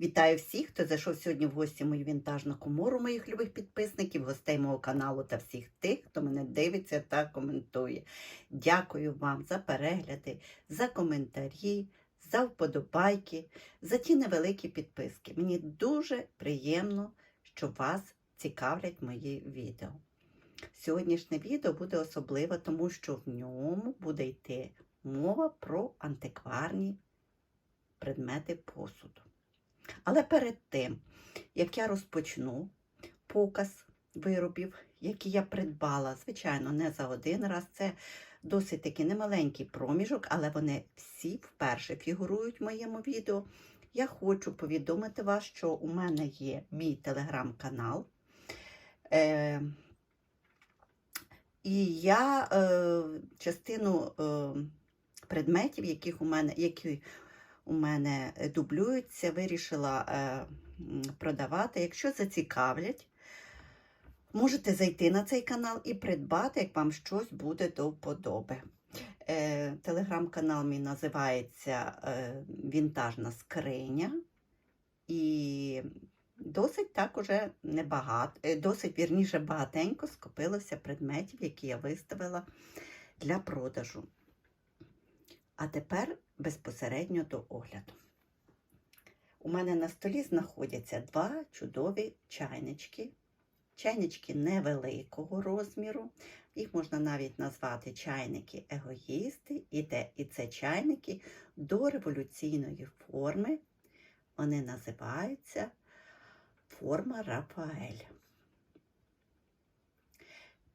Вітаю всіх, хто зайшов сьогодні в гості мою вінтажну комору моїх любих підписників, гостей мого каналу та всіх тих, хто мене дивиться та коментує. Дякую вам за перегляди, за коментарі, за вподобайки, за ті невеликі підписки. Мені дуже приємно, що вас цікавлять мої відео. Сьогоднішнє відео буде особливе, тому що в ньому буде йти мова про антикварні предмети посуду. Але перед тим, як я розпочну показ виробів, які я придбала, звичайно, не за один раз, це досить таки немаленький проміжок, але вони всі вперше фігурують в моєму відео. Я хочу повідомити вас, що у мене є мій телеграм-канал. Е, і я е, частину е, предметів, яких у мене, які у мене дублюються, вирішила е, продавати. Якщо зацікавлять, можете зайти на цей канал і придбати, як вам щось буде до вподоби. Е, Телеграм-канал мій називається е, Вінтажна скриня. І досить так уже небагато, е, досить вірніше багатенько скопилося предметів, які я виставила для продажу. А тепер безпосередньо до огляду. У мене на столі знаходяться два чудові чайнички. Чайнички невеликого розміру. Їх можна навіть назвати чайники-егоїсти. І, це чайники до революційної форми. Вони називаються форма Рафаель.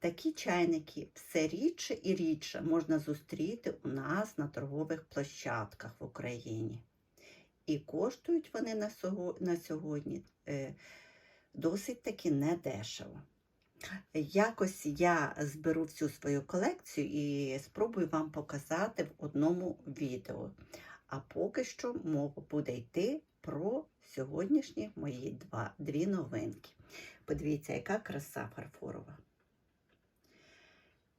Такі чайники все рідше і рідше можна зустріти у нас на торгових площадках в Україні. І коштують вони на сьогодні е, досить таки недешево. Якось я зберу всю свою колекцію і спробую вам показати в одному відео. А поки що мова буде йти про сьогоднішні мої два, дві новинки. Подивіться, яка краса фарфорова.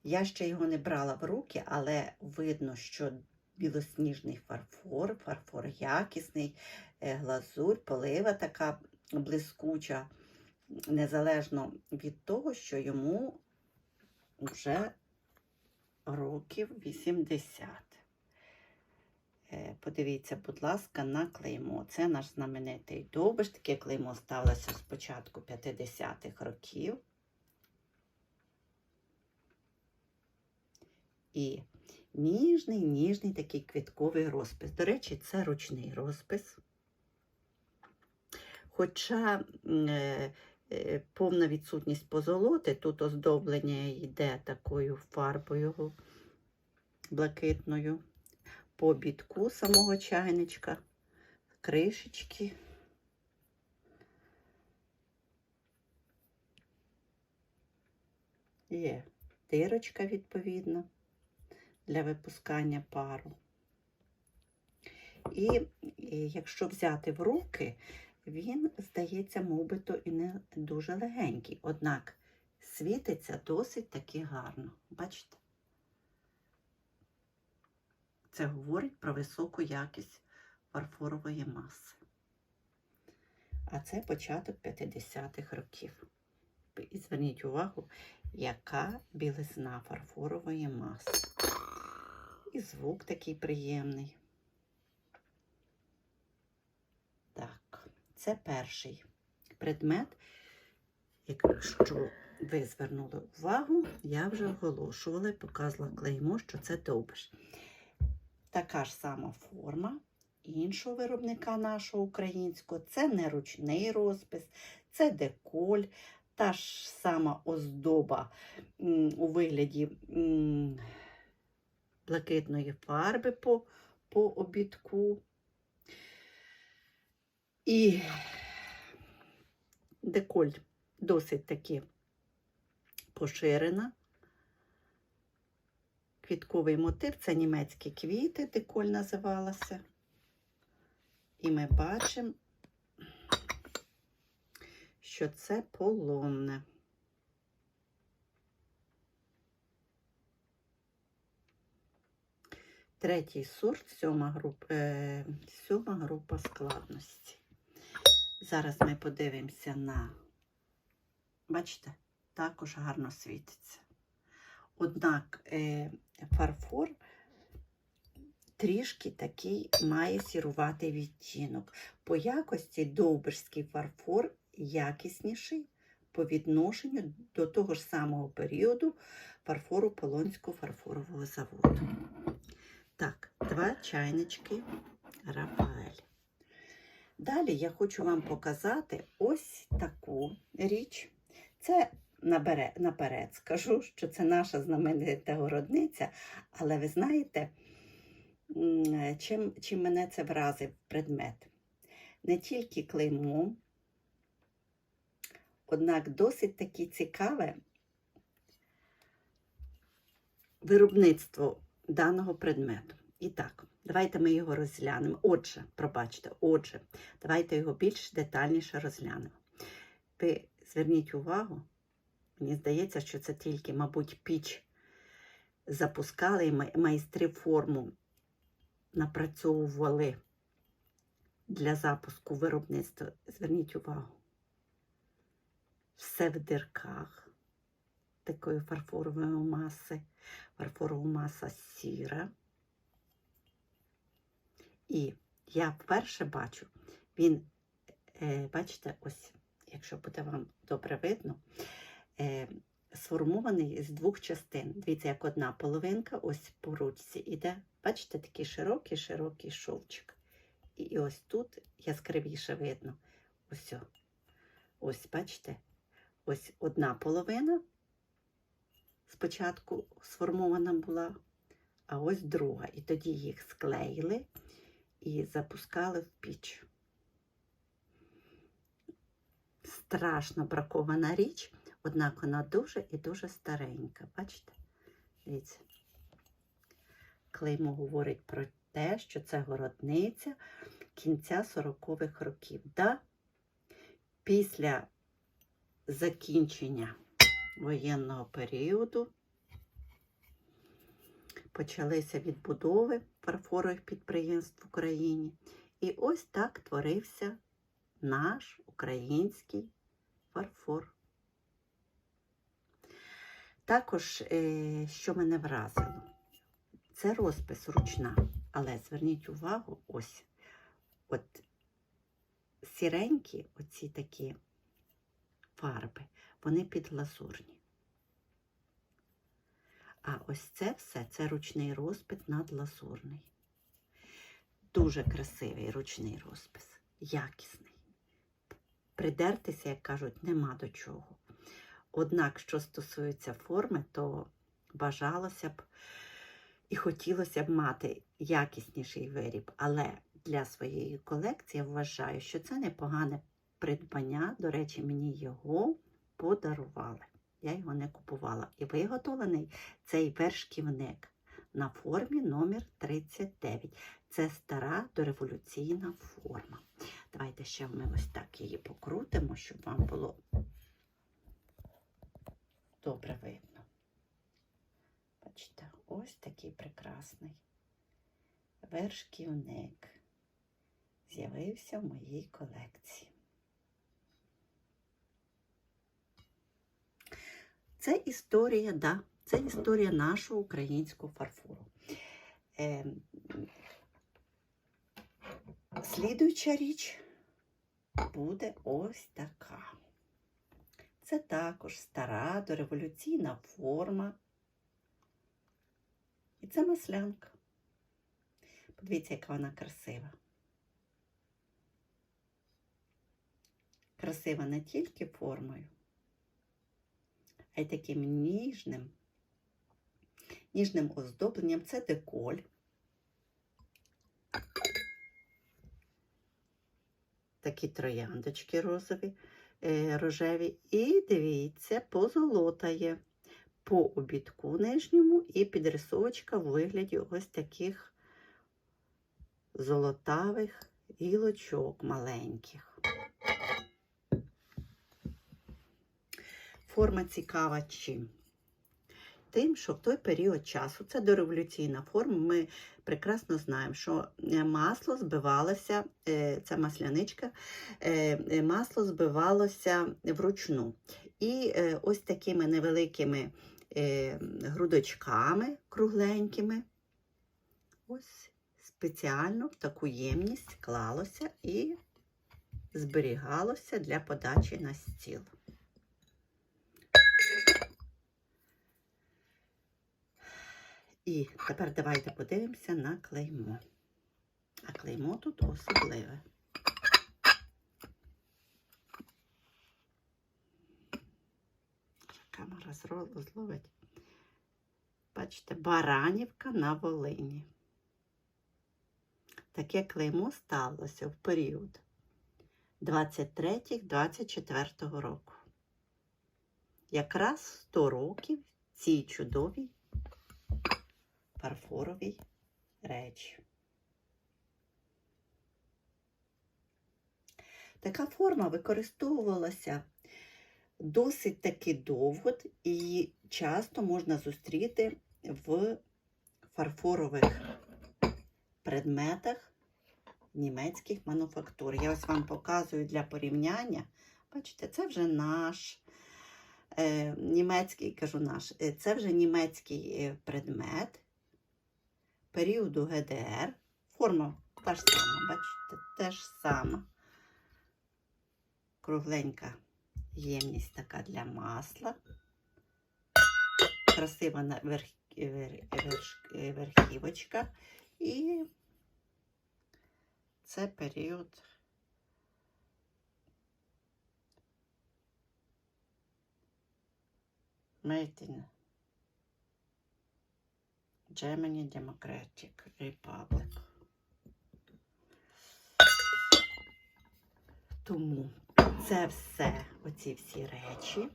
Я ще його не брала в руки, але видно, що білосніжний фарфор, фарфор якісний, е, глазурь, полива така блискуча, незалежно від того, що йому вже років 80. Е, Подивіться, будь ласка, на клеймо. Це наш знаменитий довбиш. Таке клеймо ставилося з початку 50-х років. І ніжний, ніжний такий квітковий розпис. До речі, це ручний розпис. Хоча е, е, повна відсутність позолоти, тут оздоблення йде такою фарбою блакитною по бітку самого чайничка, кришечки. Є дирочка відповідно для випускання пару. І, і якщо взяти в руки, він здається, мовбито і не дуже легенький. Однак світиться досить таки гарно. Бачите? Це говорить про високу якість фарфорової маси. А це початок 50-х років. І зверніть увагу, яка білизна фарфорової маси. І звук такий приємний. Так, це перший предмет. Якщо ви звернули увагу, я вже оголошувала і показувала клеймо, що це довбиш. Така ж сама форма іншого виробника нашого українського. Це не ручний розпис, це деколь, та ж сама оздоба у вигляді блакитної фарби по, по обідку. І деколь досить таки поширена. Квітковий мотив це німецькі квіти, деколь називалася. І ми бачимо, що це полонне. Третій сорт, сьома група, е, сьома група складності. Зараз ми подивимося на, бачите, також гарно світиться. Однак е, фарфор трішки такий має сіруватий відтінок. По якості довберський фарфор якісніший по відношенню до того ж самого періоду фарфору Полонського фарфорового заводу. Так, два чайнички Рафаель. Далі я хочу вам показати ось таку річ. Це наперед скажу, що це наша знаменита городниця, але ви знаєте, чим, чим мене це вразив предмет? Не тільки клеймо, однак досить таки цікаве виробництво даного предмету. І так, давайте ми його розглянемо. Отже, пробачте, отже, давайте його більш детальніше розглянемо. Ви зверніть увагу, мені здається, що це тільки, мабуть, піч запускали і майстри форму напрацьовували для запуску виробництва. Зверніть увагу. Все в дирках такої фарфорової маси. Фарфорова маса сіра. І я вперше бачу, він, е, бачите, ось, якщо буде вам добре видно, е, сформований з двох частин. Дивіться, як одна половинка, ось по ручці іде. Бачите, такий широкий, широкий шовчик. І ось тут яскравіше видно. Ось, ось, бачите, ось одна половина спочатку сформована була, а ось друга. І тоді їх склеїли і запускали в піч. Страшно бракована річ, однак вона дуже і дуже старенька. Бачите? Дивіться. Клеймо говорить про те, що це городниця кінця 40-х років. Да? Після закінчення воєнного періоду почалися відбудови фарфорових підприємств в Україні. І ось так творився наш український фарфор. Також, е, що мене вразило, це розпис ручна, але зверніть увагу, ось от сіренькі, оці такі фарби, вони підлазурні. А ось це все це ручний розпис надлазурний. Дуже красивий ручний розпис, якісний. Придертися, як кажуть, нема до чого. Однак, що стосується форми, то бажалося б і хотілося б мати якісніший виріб. Але для своєї колекції вважаю, що це непогане придбання. До речі, мені його подарували. Я його не купувала. І виготовлений цей вершківник на формі номер 39. Це стара дореволюційна форма. Давайте ще ми ось так її покрутимо, щоб вам було добре видно. Бачите, ось такий прекрасний вершківник з'явився в моїй колекції. Це історія, да, це історія нашого українського фарфору. Е, слідуюча річ буде ось така. Це також стара дореволюційна форма. І це маслянка. Подивіться, яка вона красива. Красива не тільки формою, а й таким ніжним, ніжним оздобленням. Це деколь. Такі трояндочки розові, е, рожеві. І дивіться, позолотає по обідку нижньому і підрисовочка в вигляді ось таких золотавих гілочок маленьких. Форма цікава чим? тим, що в той період часу, це дореволюційна форма, ми прекрасно знаємо, що е, масло збивалося, е, ця масляничка, е, е, масло збивалося вручну. І ось такими невеликими грудочками кругленькими, ось спеціально в таку ємність клалося і зберігалося для подачі на стіл. І тепер давайте подивимося на клеймо. А клеймо тут особливе. Камера зловить. Бачите, Баранівка на Волині. Таке клеймо сталося в період 23-24 року. Якраз 100 років цій чудовій фарфоровій речі. Така форма використовувалася досить таки довго і часто можна зустріти в фарфорових предметах німецьких мануфактур. Я ось вам показую для порівняння. Бачите, це вже наш е, німецький, кажу наш, е, це вже німецький е, предмет періоду ГДР. Форма та ж сама, бачите, те ж сама. Кругленька ємність така для масла. Красива на- верх, вер- верхівочка. І це період Made Germany Democratic Republic. Тому це все, оці всі речі,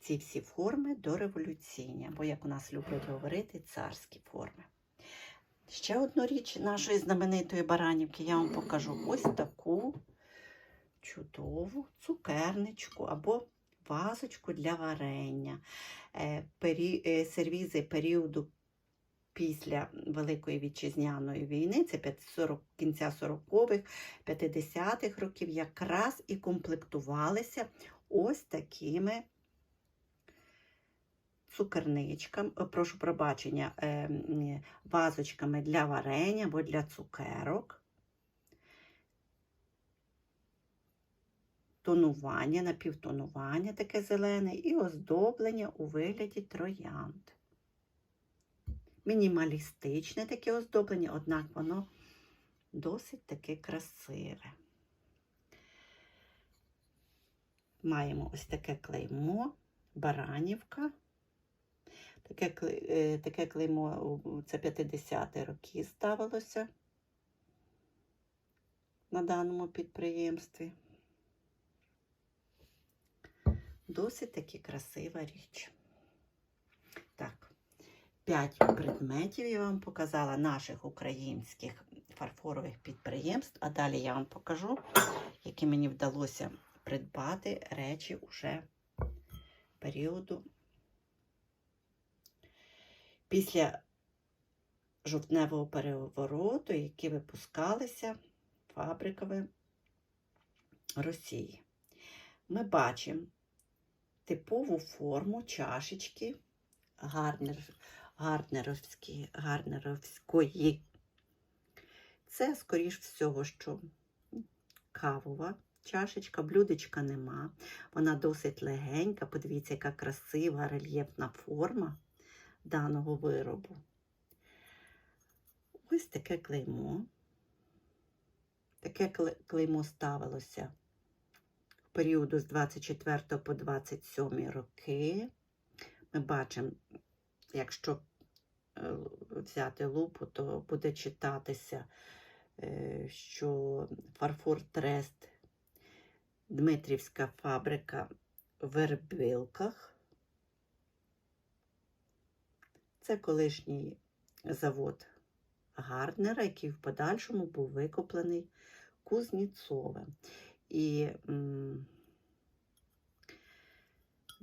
ці всі форми дореволюційні, або, як у нас люблять говорити, царські форми. Ще одну річ нашої знаменитої баранівки я вам покажу ось таку чудову цукерничку або вазочку для варення. Е, е, Сервізи періоду після Великої вітчизняної війни, це 40, кінця 40-х, 50-х років, якраз і комплектувалися ось такими цукерничками, е, прошу пробачення, е, вазочками для варення або для цукерок. Тонування, напівтонування таке зелене і оздоблення у вигляді троянд. Мінімалістичне таке оздоблення, однак воно досить таке красиве. Маємо ось таке клеймо, баранівка. Таке, е, таке клеймо це 50-ті роки ставилося на даному підприємстві. Досить таки красива річ. П'ять предметів я вам показала наших українських фарфорових підприємств, а далі я вам покажу, які мені вдалося придбати речі уже періоду після жовтневого перевороту, які випускалися фабриками Росії. Ми бачимо типову форму чашечки гарнер, гарнеровські, гарнеровської. Це, скоріш всього, що кавова чашечка, блюдечка нема. Вона досить легенька. Подивіться, яка красива рельєфна форма даного виробу. Ось таке клеймо. Таке клеймо ставилося в періоду з 24 по 27 роки. Ми бачимо, якщо е, взяти лупу, то буде читатися, е, що фарфор Трест, Дмитрівська фабрика в Вербилках. Це колишній завод Гарднера, який в подальшому був викоплений Кузніцовим. І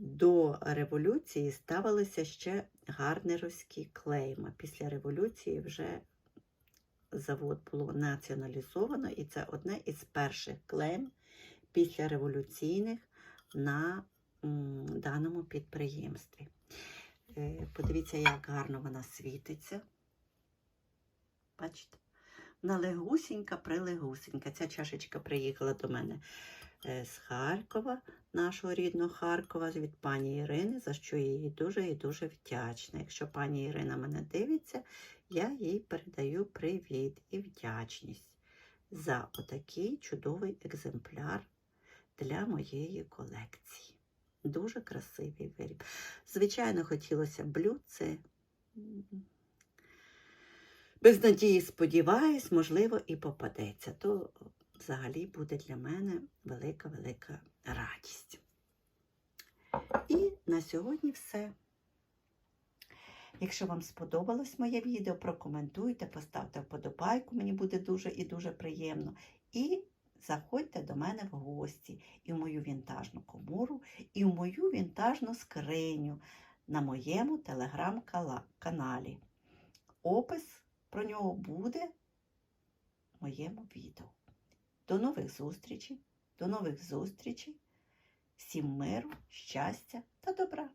до революції ставилися ще гарнеровські клейма. Після революції вже завод було націоналізовано, і це одне із перших клейм після революційних на даному підприємстві. Е, Подивіться, як гарно вона світиться. Бачите? Вона легусінька, прилегусінька. Ця чашечка приїхала до мене з Харкова, нашого рідного Харкова, від пані Ірини, за що я їй дуже і дуже вдячна. Якщо пані Ірина мене дивиться, я їй передаю привіт і вдячність за отакий чудовий екземпляр для моєї колекції. Дуже красивий виріб. Звичайно, хотілося блюдце. Без надії сподіваюсь, можливо, і попадеться. То взагалі буде для мене велика-велика радість. І на сьогодні все. Якщо вам сподобалось моє відео, прокоментуйте, поставте вподобайку, мені буде дуже і дуже приємно. І заходьте до мене в гості і в мою вінтажну комору, і в мою вінтажну скриню на моєму телеграм-каналі. Опис про нього буде в моєму відео. До нових зустрічей, до нових зустрічей. Всім миру, щастя та добра!